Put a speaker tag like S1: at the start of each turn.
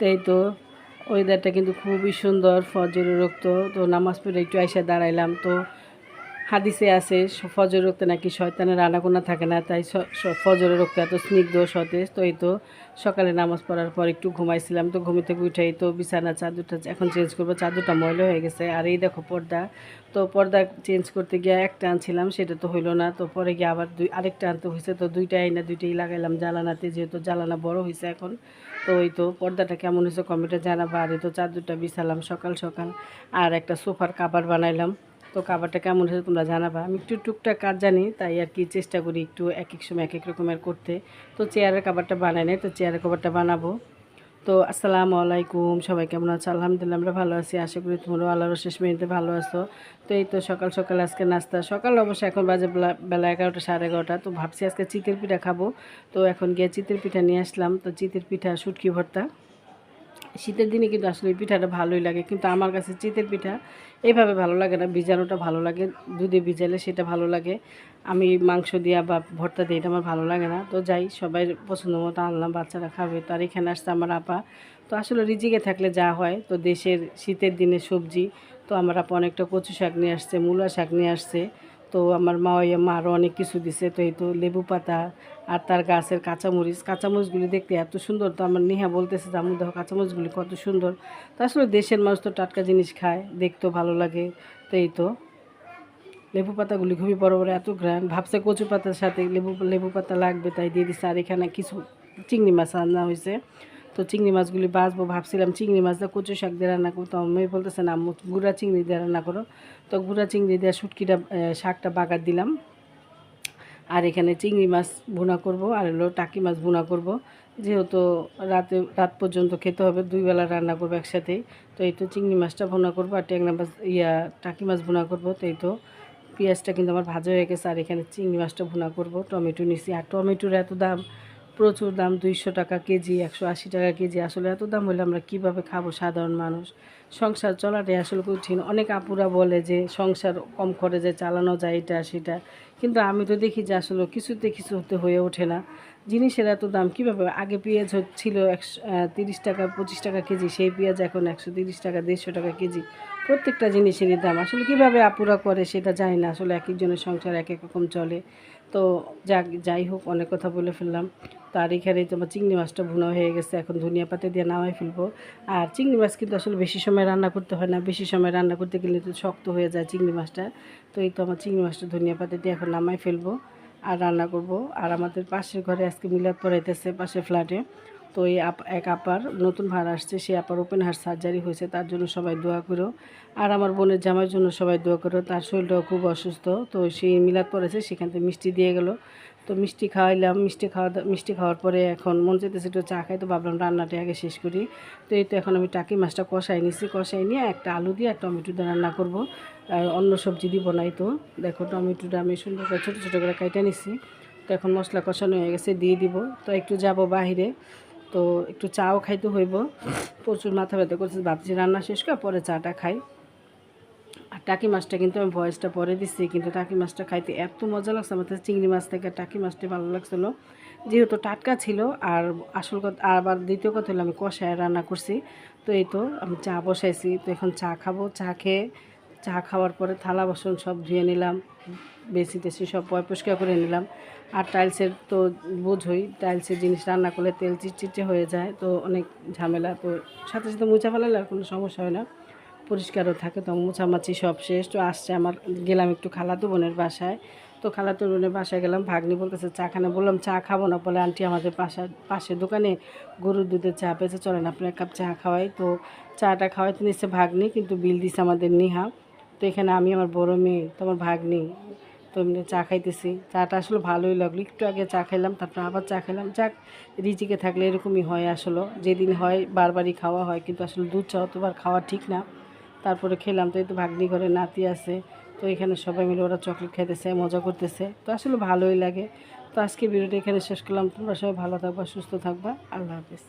S1: তো এই তো ওয়েদারটা কিন্তু খুবই সুন্দর, ফজরের রক্ত তো নামাজ পড়ে একটু আইসা দাঁড়াইলাম তো। হাদিসে আছে ফজর রক্তে নাকি শয়তানের আনাগোনা থাকে না, তাই ফজরের রক্ত এত স্নিগ্ধ সতেজ। তো এই তো সকালে নামাজ পড়ার পর একটু ঘুমাইছিলাম, তো ঘুমি থেকে উঠেই তো বিছানা, চাদরটা এখন চেঞ্জ করব, চাদরটা ময়লা হয়ে গেছে। আর এই দেখো পর্দা, তো পর্দা চেঞ্জ করতে গিয়ে একটা আনছিলাম, সেটা তো হইল না। তো পরে গিয়ে আবার দুই আরেকটা আনতে হয়েছে তো দুইটাই না দুইটাই লাগাইলাম জ্বালানাতে, যেহেতু জ্বালানা বড় হয়েছে এখন। তো ওই তো পর্দাটা কেমন হয়েছে কমেন্টে জানাব। আর এই তো চাদরটা বিছালাম সকাল সকাল। আর একটা সোফার কাবার বানাইলাম। তো কাবারটা কেমন হয়েছে তোমরা জানাবা। আমি একটু টুকটাক কাজ জানি, তাই আর কি চেষ্টা করি একটু এক এক সময় এক এক রকমের করতে। তো চেয়ারের কাবারটা বানাই নাই, তো চেয়ারের কাবারটা বানাবো। তো আসসালামু আলাইকুম, সবাই কেমন আছো? আলহামদুলিল্লাহ, আমরা ভালো আছি। আশা করি তোমরাও আল্লাহর শেষ মিনিটে ভালো আছো। তো এই তো সকাল সকাল আজকে নাস্তা। সকাল অবশ্য এখন বাজে বেলা এগারোটা, সাড়ে এগারোটা। তো ভাবছি আজকে চিতের পিঠা খাব। তো এখন গিয়ে চিতের পিঠা নিয়ে আসলাম। তো চিতের পিঠা, শুটকি ভর্তা। শীতের দিনে কিন্তু আসলে এই পিঠাটা ভালোই লাগে, কিন্তু আমার কাছে চিতের পিঠা এইভাবে ভালো লাগে না, ভিজানোটা ভালো লাগে, দুধে ভিজালে সেটা ভালো লাগে। আমি মাংস দিয়া বা ভর্তা দিয়ে এটা আমার ভালো লাগে না। তো যাই, সবাই পছন্দ মতো আনলাম, বাচ্চারা খাবে তো আর এখানে আসছে আমার আপা। তো আসলে রিজিকে থাকলে যা হয়, তো দেশের শীতের দিনে সবজি, তো আমার আপা অনেকটা কচু শাক নিয়ে আসছে, মূলা শাক নিয়ে আসছে। তো আমার মা আরও অনেক কিছু দিছে, তো এই তো লেবু পাতা আর তার গাছের কাঁচামরিচ, কাঁচামরিচগুলি দেখতে এত সুন্দর। তো আমার নেহা বলতেছে যে দেখো কাঁচামরিচগুলি কত সুন্দর। তো আসলে দেশের মানুষ তো টাটকা জিনিস খায় দেখতেও ভালো লাগে। তো এই তো, লেবু পাতাগুলি খুবই বড় বড়, এত গ্রান ভাবছে কচু পাতার সাথে লেবু লেবু পাতা লাগবে, তাই দিয়ে দিচ্ছে আর এখানে কিছু চিংড়ি মাছ রান্না হয়েছে। তো চিংড়ি মাছগুলি বাঁচবো, ভাবছিলাম চিংড়ি মাছটা কচু শাক দিয়ে রান্না করতো আমার মেয়ে বলতেছে, না গুঁড়া চিংড়ি দিয়ে রান্না করো। তো গুঁড়া চিংড়ি দিয়ে শুটকিটা শাকটা বাগার দিলাম। আর এখানে চিংড়ি মাছ বোনা করব, আর হলো টাকি মাছ বোনা করব। যেহেতু রাতে, রাত পর্যন্ত খেতে হবে, দুই বেলা রান্না করব একসাথেই। তো এই তো চিংড়ি মাছটা বোনা করব, আর ট্যাংরা মাছ, ইয়া, টাকি মাছ বোনা করব। তো এই তো পেঁয়াজটা কিন্তু আমার ভাজা হয়ে গেছে, আর এখানে চিংড়ি মাছটা বোনা করব। টমেটো নিছি আর টমেটোর এত দাম প্রচুর দাম, দুইশো টাকা কেজি, একশো আশি টাকা কেজি। আসলে এত দাম হলে আমরা কীভাবে খাব সাধারণ মানুষ? সংসার চলাটাই আসলে কঠিন। অনেক আপুরা বলে যে সংসার কম খরচে চালানো যায় এটা, সেটা। কিন্তু আমি তো দেখি যে আসলে কিছুতে কিছু হতে হয়ে ওঠে না। জিনিসের এত দাম কীভাবে? আগে পেঁয়াজ ছিল একশো তিরিশ টাকা, পঁচিশ টাকা কেজি, সেই পেঁয়াজ এখন একশো তিরিশ টাকা, দেড়শো টাকা কেজি। প্রত্যেকটা জিনিসেরই দাম। আসলে কীভাবে আপুরা করে সেটা জানি না। আসলে এক একজনের সংসার এক এক রকম চলে। তো যাক, যাই হোক, অনেক কথা বলে ফেললাম। তার এখানে তোমার চিংড়ি মাছটা ভুনা হয়ে গেছে, এখন ধনিয়া পাতা দিয়ে নামাই ফেলব। আর চিংড়ি মাছ কিন্তু আসলে বেশি সময় রান্না করতে হয় না, বেশি সময় রান্না করতে গেলে তো শক্ত হয়ে যায় চিংড়ি মাছটা। তো এই তো আমার চিংড়ি মাছটা ধনিয়া পাতা দিয়ে এখন নামাই ফেলব আর রান্না করব। আর আমাদের পাশের ঘরে আজকে মিলাদ পড়াইতেছে পাশের ফ্ল্যাটে। তো এই আপ, এক আপার নতুন ভাড়া আসছে সেই আপার ওপেন হার্ট সার্জারি হয়েছে, তার জন্য সবাই দোয়া করো। আর আমার বোনের জামার জন্য সবাই দোয়া করো, তার শরীরটাও খুব অসুস্থ, তো সেই মিলাদ পড়েছে সেখান থেকে মিষ্টি দিয়ে গেল। তো মিষ্টি খাওয়াইলাম, মিষ্টি খাওয়া মিষ্টি খাওয়ার পরে এখন মন চাইতেছে একটু চা খাই, তো ভাবলাম রান্নাটা আগে শেষ করি। তো এই তো এখন আমি টাকি মাছটা কষাই নিছি, কষাই নিয়ে একটা আলু দিয়ে আর টমেটো দিয়ে রান্না করব। আর অন্য সবজি দিব নাই তো। দেখো টমেটোটা আমি সুন্দর করে ছোটো ছোটো করে কাইটা নিছি। তো এখন মশলা কষানো হয়ে গেছে, দিয়ে দিব। তো একটু যাব বাইরে তো একটু চাও খাইতে হইব। প্রচুর মাথা ব্যথা করছে, ভাবছি রান্না শেষ করে পরে চাটা খাই। টাকি মাছটা কিন্তু আমি ভয়েসটা পরে দিচ্ছি কিন্তু টাকি মাছটা খাইতে এত মজা লাগছে, আমার চিংড়ি মাছ থেকে টাকি মাছটা ভালো লাগছিল। যেহেতু টাটকা ছিল, আর আসল কথা আবার দ্বিতীয় কথা হলো আমি কষায় রান্না করছি, তো এই তো আমি চা বসাইছি, তো এখন চা খাব, চা খেয়ে, চা খাওয়ার পরে থালা বাসন সব ধুয়ে নিলাম বেশি টেসি সব পয় পরিষ্কার করে নিলাম। আর টাইলসের তো বোঝই, টাইলসের জিনিস রান্না করলে তেল চিটচিটে হয়ে যায়, তো অনেক ঝামেলা, তো সাথে সাথে মুছা ফেলালে আর কোনো সমস্যা হয় না। পরিষ্কারও থাকে, তো মোছামাছি সব শেষ। তো আসছে আমার, গেলাম একটু খালাতো বোনের বাসায়। তো খালাতো বোনের বাসায় গেলাম, ভাগ্নি বলতেছে, চা খানে। বললাম, চা খাব না। বলে, আন্টি আমাদের পাশা পাশে দোকানে গরুর দুধের চা পেয়েছে। চলেন, আপনার এক কাপ চা খাওয়াই। তো চাটা খাওয়াইতে নিচ্ছে ভাগ্নি, কিন্তু বিল দিছে আমাদের নিহা। তো এখানে আমি আমার বড় মেয়ে তোমার ভাগ্নি, তো এমনি চা খাইতেছি। চাটা আসলে ভালোই লাগল। একটু আগে চা খাইলাম, তারপর আবার চা খাইলাম। যাক, রিজিকে থাকলে এরকমই হয় আসলে। যেদিন হয় বারবারই খাওয়া হয়, কিন্তু আসলে দুধ চা অতবার খাওয়া ঠিক না। তারপরে খেলাম, তো এই তো ভাগ্নি ঘরে নাতি আছে, তো এখানে সবাই মিলে ওরা চকলেট খাইতেছে, মজা করতেছে, তো আসলে ভালোই লাগে। তো আজকে ভিডিওটা এখানে শেষ করলাম, তোমরা সবাই ভালো থাকবা, সুস্থ থাকবা, আল্লাহ হাফিজ।